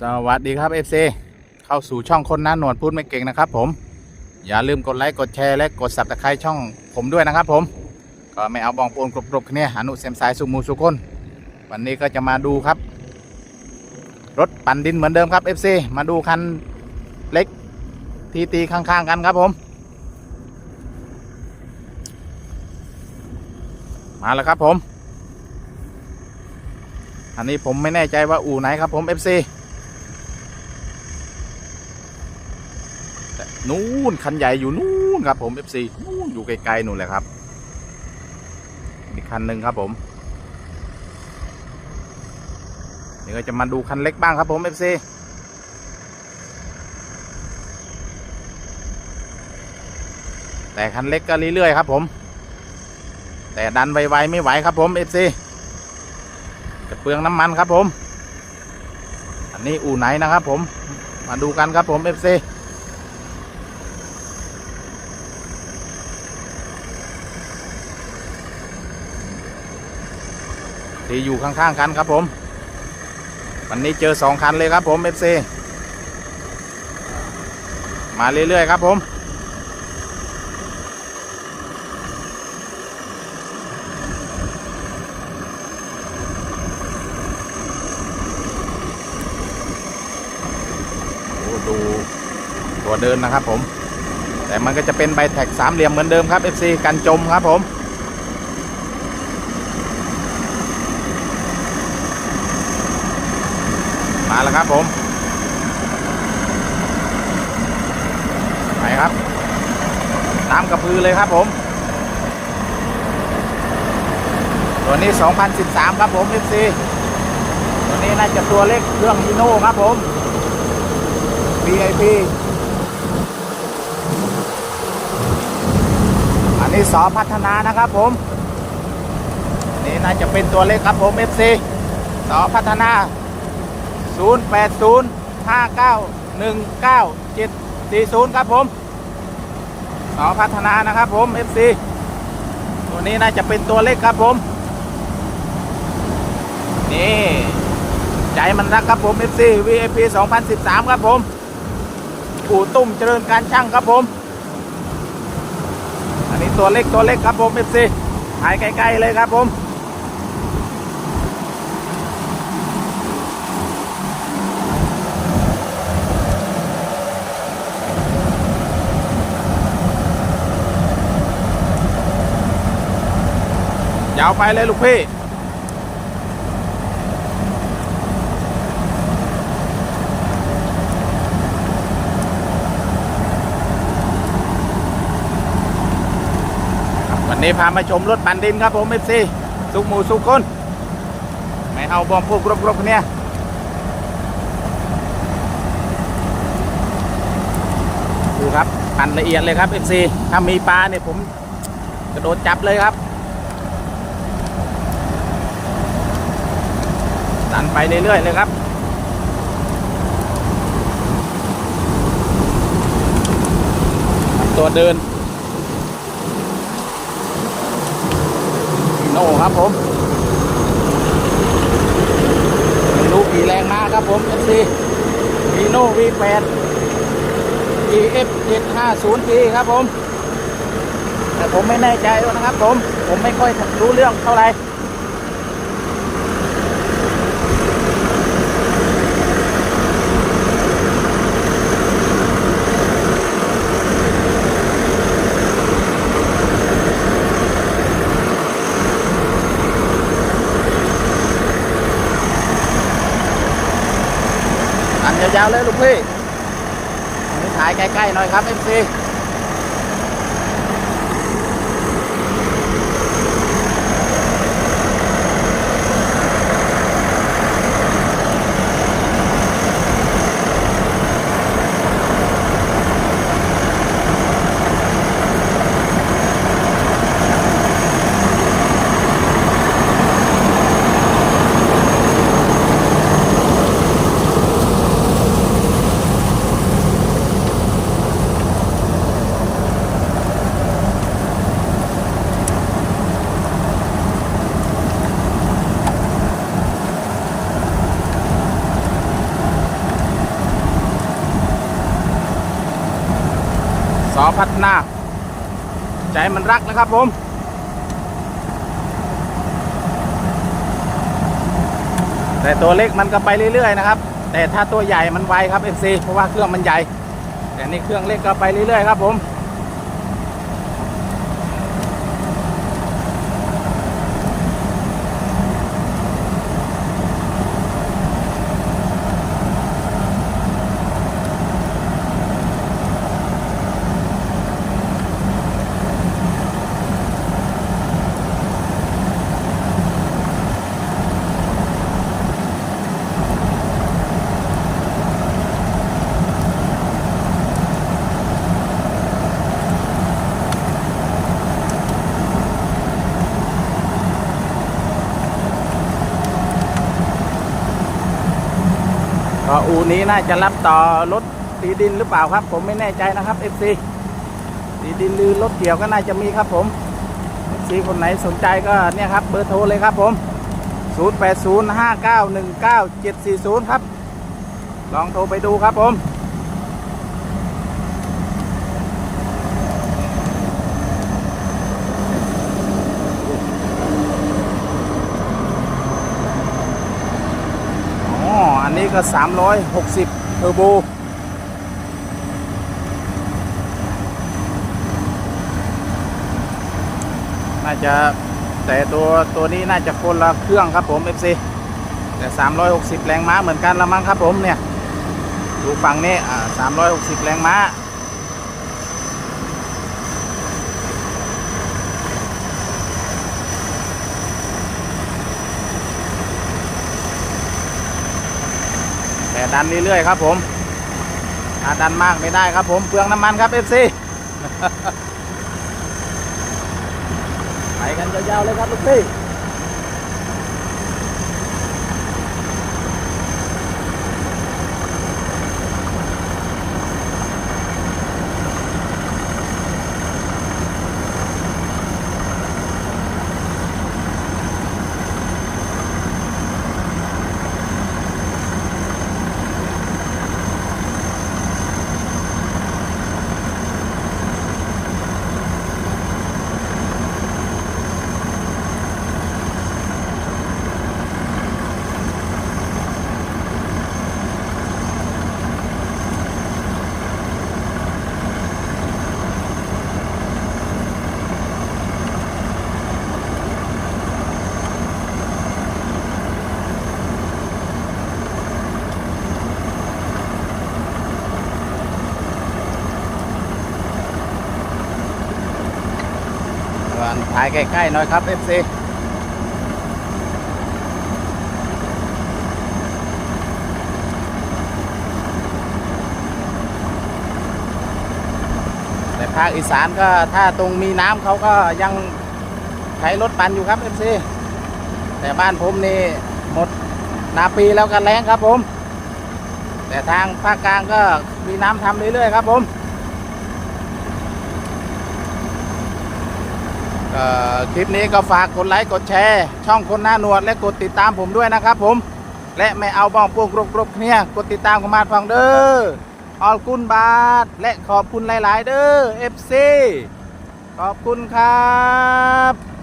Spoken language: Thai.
สวัสดีครับ FC เข้าสู่ช่องคนหน้าหนวดพูดไม่เก่งนะครับผม อย่าลืมกดไลค์กดแชร์และกดสับตะไคร้ช่องผมด้วยนะครับผม ก็ไม่เอาบองปูนกรบๆเนี่ยอนุเสมสายสุมูสุคนวันนี้ก็จะมาดูครับ รถปั่นดินเหมือนเดิมครับ FC มาดูคันเล็กทีตีข้างๆกันครับผม มาแล้วครับผม อันนี้ผมไม่แน่ใจว่าอู่ไหนครับผม FC แนู่นคันใหญ่อยู่นู่นครับผม FC นู่นอยู่ไกลๆนู่นแหละครับอีกคันหนึ่งครับผมนี่ก็จะมาดูคันเล็กบ้างครับผม FC แต่คันเล็กก็เรื่อยๆครับผม แต่ดันไวๆไม่ไหวครับผม FC จะเปลืองน้ำมันครับผม อันนี้อู่ไหนนะครับผม มาดูกันครับผม FC ที่อยู่ข้างๆกันครับผม วันนี้เจอสองคันเลยครับผม FC มาเรื่อยๆครับผมดูตัวเดินนะครับผม แต่มันก็จะเป็นใบแท็กสามเหลี่ยมเหมือนเดิมครับ FC กันจมครับผม มาแล้วครับผม ไปครับตามกระพือเลยครับผมตัวนี้ 2013 ครับผม FC ตัวนี้น่าจะตัวเล็กเครื่องฮีโน่ครับผม VIP อันนี้สอพัฒนานะครับผม นี่น่าจะเป็นตัวเล็กครับผม FC สอพัฒนา 080 59 19 740 ครับผมสอพัฒนานะครับผม FC ตัวนี้น่าจะเป็นตัวเล็กครับผม นี่ ใจมันรักครับผม FC VIP 2013 ครับผมปู่ตุ้มเจริญการช่างครับผม อันนี้ตัวเล็กตัวเล็กครับผม FC ถ่ายใกล้ๆเลยครับผม วไปเลยลูกพี่วันนี้พามาชมรถปั่นดินครับผมเอฟซีสุกหมูสุกคน ไม่เอาบอมพวกรบๆเนี่ยดูครับปั่นละเอียดเลยครับเอฟซีถ้ามีปลาเนี่ยผมกระโดดจับเลยครับ ดันไปเรื่อยๆเลยครับตัวเดินโน่ครับผมไม่รู้กี่แรงมาครับผม FC ฟีโน่ V8 EF 750G ครับผม แต่ผมไม่แน่ใจนะครับผม ผมไม่ค่อยรู้เรื่องเท่าไหร่ อันยาวๆเลยลูกพี่ถ่ายใกล้ๆหน่อยครับเอฟซี พัฒนา ใจมันรักนะครับผมแต่ตัวเล็กมันก็ไปเรื่อยๆนะครับ แต่ถ้าตัวใหญ่มันไวครับ FC เพราะว่าเครื่องมันใหญ่ แต่นี่เครื่องเล็กก็ไปเรื่อยๆครับผม ก็อูนี้น่าจะรับต่อรถตีดินหรือเปล่าครับ ผมไม่แน่ใจนะครับ FC ตีดินหรือรถเกี่ยวก็น่าจะมีครับผม FC คนไหนสนใจก็เนี่ยครับเบอร์โทรเลยครับผม 0805919740 ครับ ลองโทรไปดูครับผม อ๋อ อั นี้ก็ 360เทอร์โบน่าจะแต่ตัวตัวนี้น่าจะคนละเครื่องครับผม FC แต่ 360 แรงม้าเหมือนกันละมั้งครับผมเนี่ย ดูฝั่งนี้อ่า360 แรงม้า ดันเรื่อยๆครับผมถ้าดันมากไม่ได้ครับผมเปลืองน้ำมันครับเอฟซีไปกันยาวๆเลยครับลูกพี่ ถ่ายใกล้ๆหน่อยครับ FC แต่ภาคอีสานก็ถ้าตรงมีน้ำเขาก็ยังใช้รถปั่นอยู่ครับ FC แต่บ้านผมนี่หมดนาปีแล้วกันแรงครับผม แต่ทางภาคกลางก็มีน้ำทำเรื่อยๆครับผม เอ่อ คลิปนี้ก็ฝากกดไลค์กดแชร์ ช่องคนหน้าหนวดและกดติดตามผมด้วยนะครับผม และไม่เอาบ้องพวกกรบๆเนี่ยกดติดตามกันมาฟังเด้อออลกุนบาทและขอบคุณหลาย ๆ เด้อเอฟซีขอบคุณครับ